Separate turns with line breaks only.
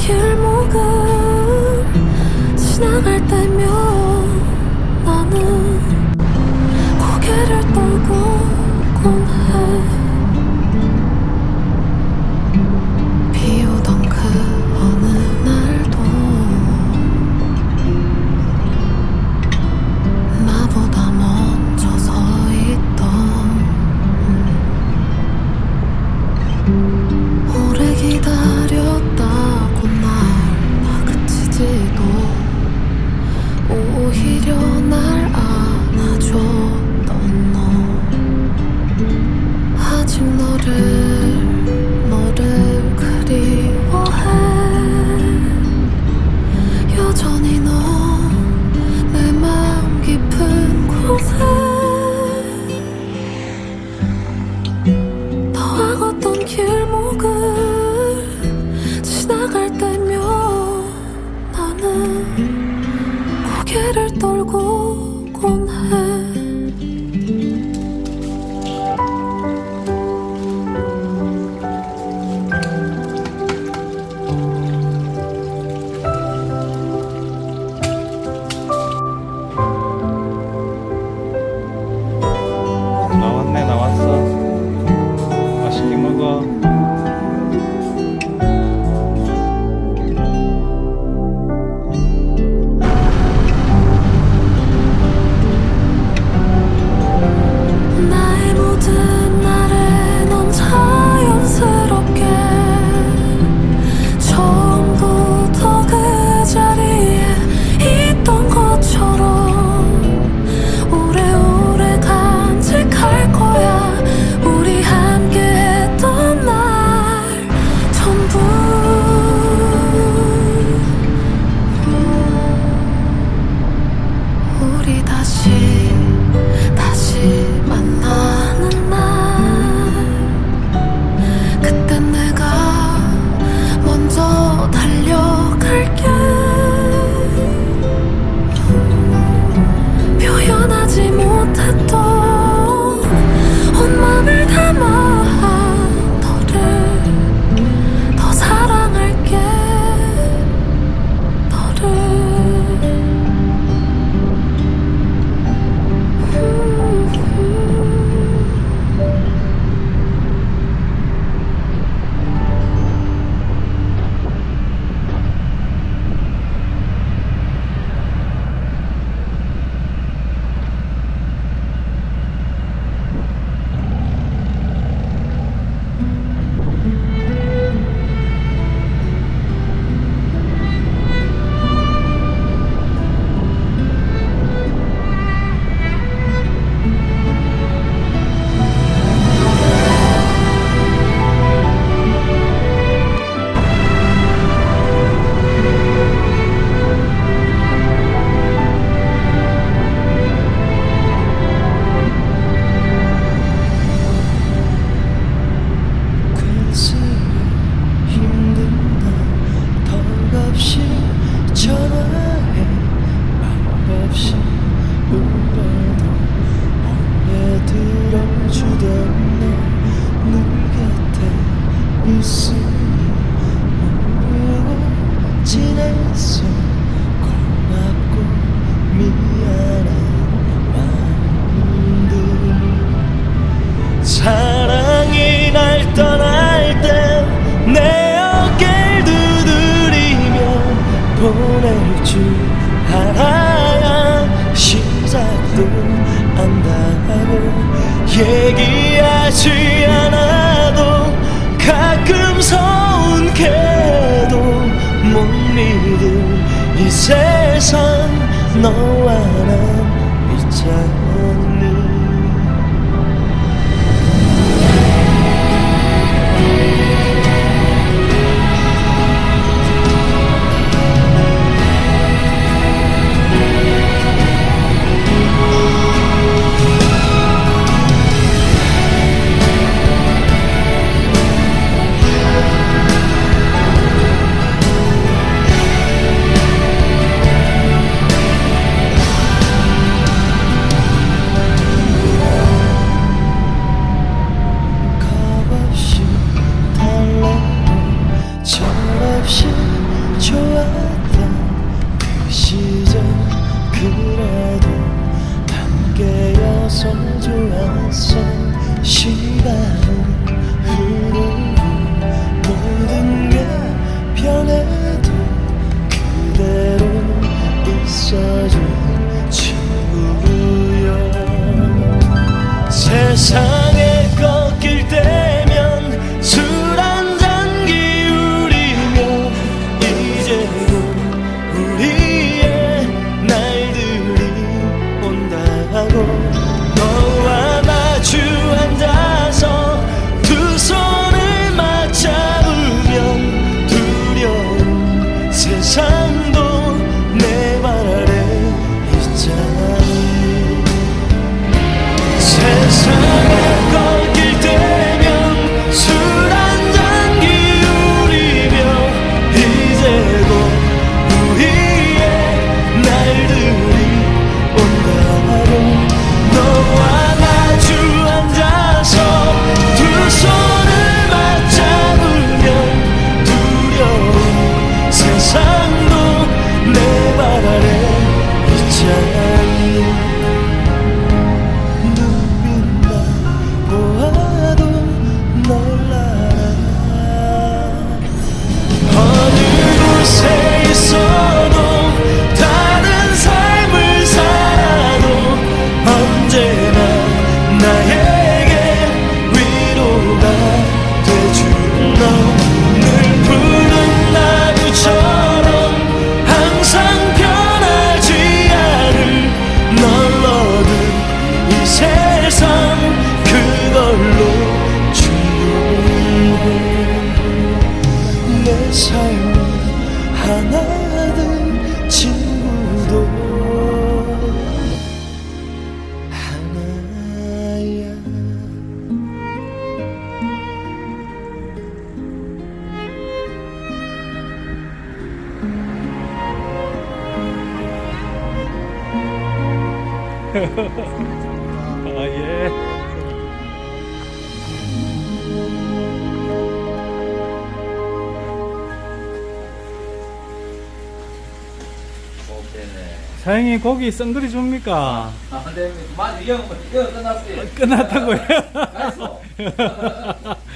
길목을
지나갈 때면
나는 고개를
떨고 곤해 사랑이 날 떠날 때 내 어깨 두드리며 보낼 줄 알아야. 시작도 안다고 얘기하지 않아도 가끔 서운해도 못 믿을 이 세상 너와 나 있잖아. 소중한 시간은 흐르고 모든 게 변해도 그대로 있어준 친구요 세상에 꺾일 때 세상 그걸로 충분해. 내 삶은
하나든
친구도 하나야.
사장님 고기 썬들이 줍니까?
아, 네, 맞아. 이거, 이거 끝났어요.
끝났다고요?
나이스.